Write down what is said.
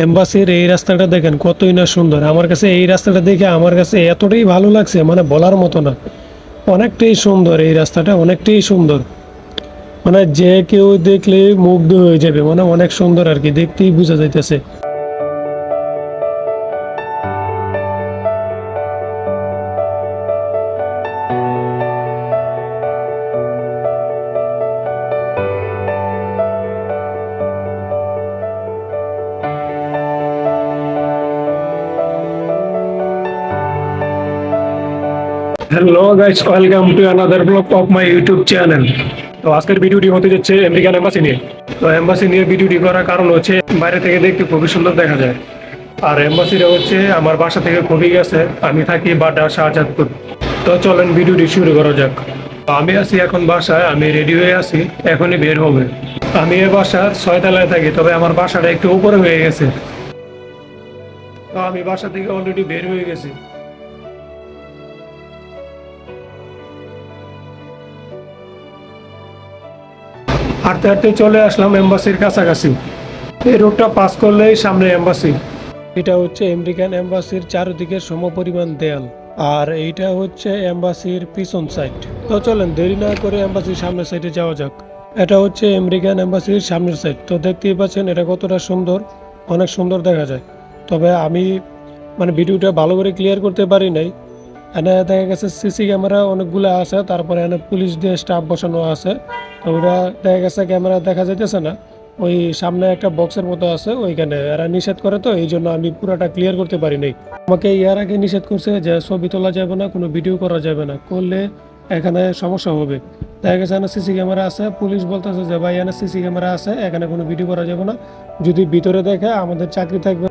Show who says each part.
Speaker 1: এম্বাসির এই রাস্তাটা দেখেন, কতই না সুন্দর। আমার কাছে এই রাস্তাটা দেখে আমার কাছে এতটাই ভালো লাগছে মানে বলার মতো না। অনেকটাই সুন্দর এই রাস্তাটা, অনেকটাই সুন্দর। মানে যে কেউ দেখলে মুগ্ধ হয়ে যাবে মানে অনেক সুন্দর আর কি, দেখতেই বোঝা যাইতেছে। Hello guys, welcome to another blog of my YouTube channel তো আজকের ভিডিওটি হতে যাচ্ছে আমেরিকান এম্বাসি নিয়ে। তো এম্বাসি নিয়ে ভিডিওটি করার কারণ হচ্ছে, বাইরে থেকে দেখতে খুবই সুন্দর দেখা যায়। আর এম্বাসিটা হচ্ছে আমার বাসা থেকে খুবই গেছে আমি থাকি বাড্ডা, শাহজাদপুর। তো চলেন ভিডিওটি শুরু করা যাক। আমি আছি এখন বাসায়, আমি রেডি হয়ে আছি, এখনই বের হবে। আমি এ বাসার ছয়তলায় থাকি, তবে আমার বাসাটা একটু উপরে হয়ে গেছে। তো আমি বাসা থেকে অলরেডি বের হয়ে গেছি। হাঁটতে হাঁটতে চলে আসলাম এম্বাসির কাছাকাছি। এই রোডটা পাস করলেই সামনে এম্বাসি। এটা হচ্ছে আমেরিকান এম্বাসির চারিদিকে সমপরিমাণ দেয়াল। আর এইটা হচ্ছে এম্বাসির পিছন সাইড তো চলেন, দেরি না করে এম্বাসির সামনের সাইডে যাওয়া যাক। এটা হচ্ছে আমেরিকান এম্বাসির সামনের সাইড তো দেখতেই পাচ্ছেন, এটা কতটা সুন্দর, অনেক সুন্দর দেখা যায়। তবে আমি মানে ভিডিওটা ভালো করে ক্লিয়ার করতে পারি নাই। এখানে দেখা গেছে সিসি ক্যামেরা অনেকগুলো আছে, তারপরে এখানে পুলিশ দিয়ে স্টাফ বসানো আছে। তো ওটা দেখা গেছে ক্যামেরা দেখা যাইতেছে না। ওই সামনে একটা বক্সের মতো আছে, ওইখানে এরা নিষেধ করে তো, এই জন্য আমি পুরাটা ক্লিয়ার করতে পারি নাই। আমাকে ইয়ার আগে নিষেধ করছে যে ছবি তোলা যাবে না, কোনো ভিডিও করা যাবে না, করলে এখানে সমস্যা হবে। দেখা গেছে এখানে সিসি ক্যামেরা আছে, পুলিশ বলতেছে যে ভাই এখানে সিসি ক্যামেরা আছে, এখানে কোনো ভিডিও করা যাবে না। যদি ভিতরে দেখে আমাদের চাকরি থাকবে।